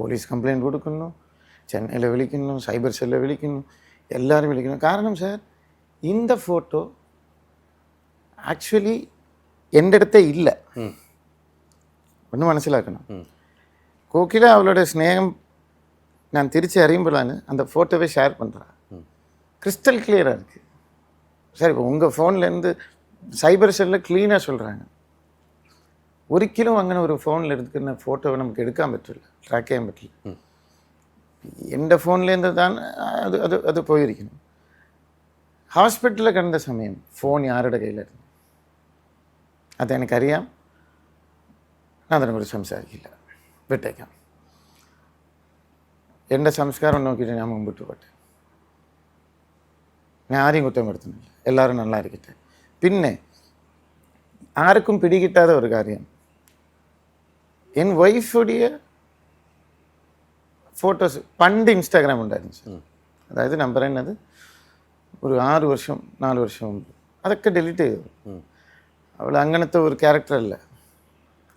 Police complaint കൊടുക്കുന്നു ചെന്നൈയിൽ വിളിക്കുന്നു സൈബർ സെല്ലിൽ വിളിക്കുന്നു എല്ലാവരും വിളിക്കുന്നു കാരണം സാർ இந்த ഫോട്ടോ ആക്ച്വലി എൻ്റെ അടുത്തേ ഇല്ല ഒന്ന് മനസ്സിലാക്കണം கோகிலா அவளோட ஸ்நேகம் நான் திருச்சி அறியும்போலான்னு அந்த ஃபோட்டோவை ஷேர் பண்ணுறா கிறிஸ்டல் கிளியராக இருக்குது சார் இப்போ உங்கள் ஃபோன்லேருந்து சைபர் செல்லில் க்ளீனாக சொல்கிறாங்க ഒരിക്കലും അങ്ങനെ ഒരു ഫോണിൽ എടുക്കുന്ന ഫോട്ടോ നമുക്ക് എടുക്കാൻ പറ്റില്ല ട്രാക്ക് ചെയ്യാൻ പറ്റില്ല. എന്റെ ഫോണിലേന്ത് താൻ അത് അത് അത് പോയിരിക്കുന്നു. ഹോസ്പിറ്റലിൽ കണ്ട സമയം ഫോൺ ആരുടെ കയ്യിലായിരുന്നു? അതെനിക്കറിയാം അതിനെക്കുറിച്ച് സംസാരിക്കില്ല. വിട്ടേക്കാം. എന്റെ സംസ്കാരം നോക്കിയിട്ട് ഞാൻ മുമ്പിട്ട് പോട്ടെ. ഞാൻ ആരെയും കുറ്റം വരുത്തുന്നില്ല. എല്ലാവരും നല്ലായിരിക്കട്ടെ പിന്നെ ആർക്കും പിടികിട്ടാതെ ഒരു കാര്യം என் ஒய்ஃபுடைய ஃபோட்டோஸ் பண்டு இன்ஸ்டாகிராம் உண்டாயிருந்துச்சு அதாவது நம்பர் என்னது? ஒரு ஆறு வருஷம் நாலு வருஷம் முன்பு. അതൊക്കെ ഡിലീറ്റ് ചെയ്തു അവൾ അങ്ങനത്തെ ഒരു ക്യാരക്ടറല്ല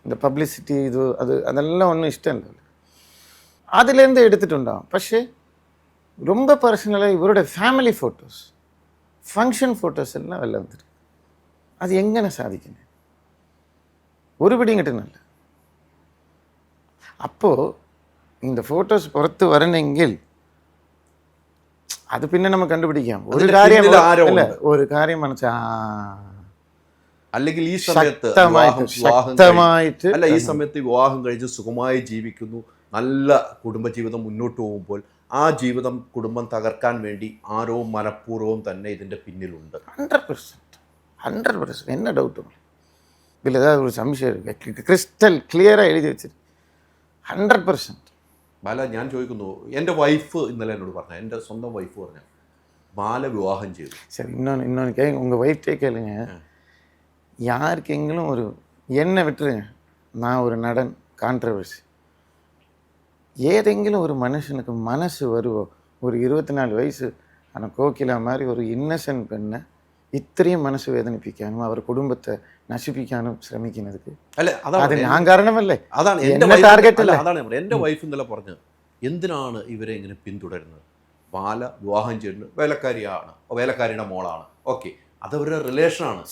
இந்த பப்ளிசிட்டி இது அது அதெல்லாம் ஒன்றும் இஷ்டம் இல்லை. அதுலேருந்து எடுத்துட்டுண்டாம் பஷே ரொம்ப பர்சனலாக இவரோட ஃபேமிலி ஃபோட்டோஸ் ஃபங்க்ஷன் ஃபோட்டோஸ் எல்லாம் வெளில வந்துருக்கு. அது எங்கே சாதிக்கணும் ஒருபடி கிட்ட நல்ல. അപ്പോൾ இந்த ஃபோட்டோஸ் പുറത്ത് വരണമെങ്കിൽ അത് പിന്നെ നമുക്ക് കണ്ടുപിടിക്കാം ഒരു അതിന്റെ കാര്യം പിന്നിൽ ആരോ അല്ല ഉണ്ട്. ഒരു കാര്യം മനസ്സിലാ അല്ലെങ്കിൽ ഈ സമയത്ത് ശക്തമായിട്ട് വിവാഹം- വിവാഹം ശക്തമായിട്ട് കഴി- അല്ല ഈ സമയത്ത് വിവാഹം കഴിച്ച് സുഖമായി ജീവിക്കുന്നു നല്ല കുടുംബജീവിതം മുന്നോട്ട് പോകുമ്പോൾ ആ ജീവിതം കുടുംബം തകർക്കാൻ വേണ്ടി ആരോ മനഃപൂർവ്വം തന്നെ ഇതിന്റെ പിന്നിലുണ്ട് ஹண்ட்ரட் பர்சன்ட் ஹண்ட்ரட் பர்சன்ட் என்ன டவுட்டு இதில் ஏதாவது ஒரு சம்சயம் இருக்கு கிறிஸ்டல் கிளியராக எழுதி ഹൺഡ്രഡ് പെർസെൻറ്റ് ബാല ഞാൻ ചോദിക്കുന്നു എൻ്റെ വൈഫ് ഇന്നലെ എന്നോട് പറഞ്ഞു എൻ്റെ സ്വന്തം വൈഫ് പറഞ്ഞു ബാല വിവാഹം ചെയ്തു. சரி இன்னொன்று இன்னொன்று கே உங்கள் ஒய்ஃப்டே கேளுங்க யாருக்கு எங்களும் ஒரு என்னை விட்டுருங்க நான் ஒரு நடன் கான்ட்ரவர்சி ஏதெங்கிலும் ஒரு மனுஷனுக்கு மனசு வருவோம் ஒரு இருபத்தி நாலு வயசு ஆனால் கோகிலா மாதிரி ஒரு இன்னசென்ட் பெண்ணை ഇത്രയും മനസ്സ് വേദനിപ്പിക്കാനും അവർ കുടുംബത്തെ നശിപ്പിക്കാനും ശ്രമിക്കുന്നത് അല്ല അതാണ് ഞാൻ കാരണമല്ലേ? അതാണ് എന്റെ ടാർഗറ്റ് അല്ല അതാണ് എന്റെ വൈഫ് ഇന്നലെ പറഞ്ഞത് എന്തിനാണ് ഇവരെ ഇങ്ങനെ പിന്തുടരുന്നത്? ബാല വിവാഹം ചെയ്യുന്നത് വേലക്കാരിയാണ് വേലക്കാരിയുടെ മോളാണ്. ഓക്കെ. അതവരുടെ റിലേഷനാണ്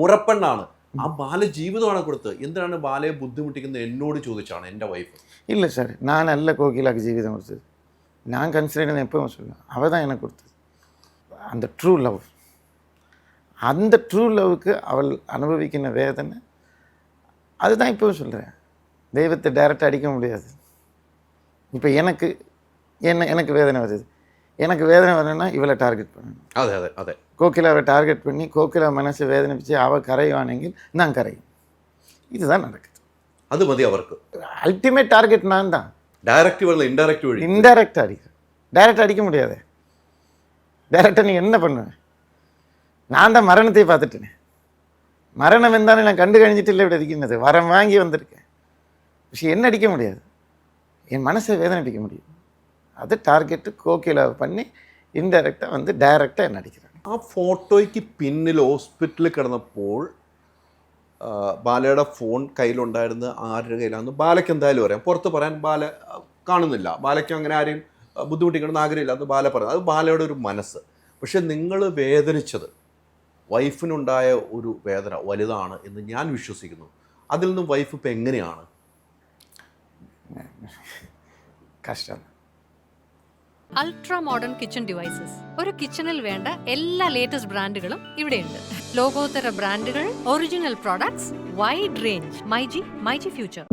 മുറപ്പെണ്ണാണ്. ആ ബാല ജീവിതമാണ് കൊടുത്തത്. എന്തിനാണ് ബാലയെ ബുദ്ധിമുട്ടിക്കുന്നത് എന്നോട് ചോദിച്ചാണ് എന്റെ വൈഫ്. ഇല്ല സാർ ഞാനല്ല കോക്കിലാക്കി ജീവിതം കൊടുത്തത്. ഞാൻ കൺസിഡർ ചെയ്യുന്നത് എപ്പോഴും അവതാണ് എന്നെ കൊടുത്തത്. அந்த ட்ரூ லவ் அந்த ட்ரூ லவ்வுக்கு அவள் அனுபவிக்கிற வேதனை அதுதான் இப்போ சொல்கிறேன் தெய்வத்தை டைரெக்டாக அடிக்க முடியாது. இப்போ எனக்கு என்ன எனக்கு வேதனை வருது. எனக்கு வேதனை வரணும்னா இவளை டார்கெட் பண்ணணும். அதே அதே அதே. கோகிலாவை டார்கெட் பண்ணி கோகிலா மனசு வேதனை வச்சு அவள் கரைவானெங்கில் நான் கரையும். இதுதான் நடக்குது. அது மதி அவருக்கு. அல்டிமேட் டார்கெட் நான் தான். டைரக்ட் வரல இன்டைரக்ட் இன்டைரக்ட் அடிக்கிறேன் டைரக்ட் அடிக்க முடியாதே. டைரக்டாக நீ என்ன பண்ணுவேன் நான் தான் மரணத்தை பார்த்துட்டேனே மரணம் இருந்தாலும் நான் கண்டு கழிஞ்சிட்டு இப்படி அடிக்கிறது வரம் வாங்கி வந்திருக்கேன் പക്ഷെ என்ன அடிக்க முடியாது என் மனசை வேதனைப்பிக்க முடியும் அது டார்கெட்டு கோகிலாவை பண்ணி இன்டைரக்டாக வந்து டைரெக்டாக என்ன அடிக்கிறாங்க ആ ഫോട്ടോയ്ക്ക് പിന്നിൽ ഹോസ്പിറ്റലിൽ കിടന്നപ്പോൾ ആ, ബാലയുടെ ഫോൺ കയ്യിലുണ്ടായിരുന്ന ആരുടെ കയ്യിലാണെന്ന് ബാലയ്ക്ക് എന്തായാലും അറിയാം പുറത്ത് പറയാൻ ബാല ആ, കാണുന്നില്ല ബാലയ്ക്ക് അങ്ങനെ ആരെയും ആ, ബുദ്ധിമുട്ടിക്കണമെന്ന് ആഗ്രഹമില്ല. അത് ബാല പറഞ്ഞു. അത് ബാലയുടെ ഒരു മനസ്സ്. പക്ഷേ നിങ്ങൾ വേദനിച്ചത് വൈഫിനുണ്ടായ ഒരു വേദന വലുതാണ് എന്ന് ഞാൻ വിശ്വസിക്കുന്നു. അതിൽ നിന്നും വൈഫ് ഇപ്പം എങ്ങനെയാണ്? കഷ്ടം. Ultra modern kitchen devices. ഒരു കിച്ചണിൽ വേണ്ട എല്ലാ ലേറ്റസ്റ്റ് ബ്രാൻഡുകളും ഇവിടെയുണ്ട്. ലോകോത്തര ബ്രാൻഡുകൾ original products wide range. MyG myG future.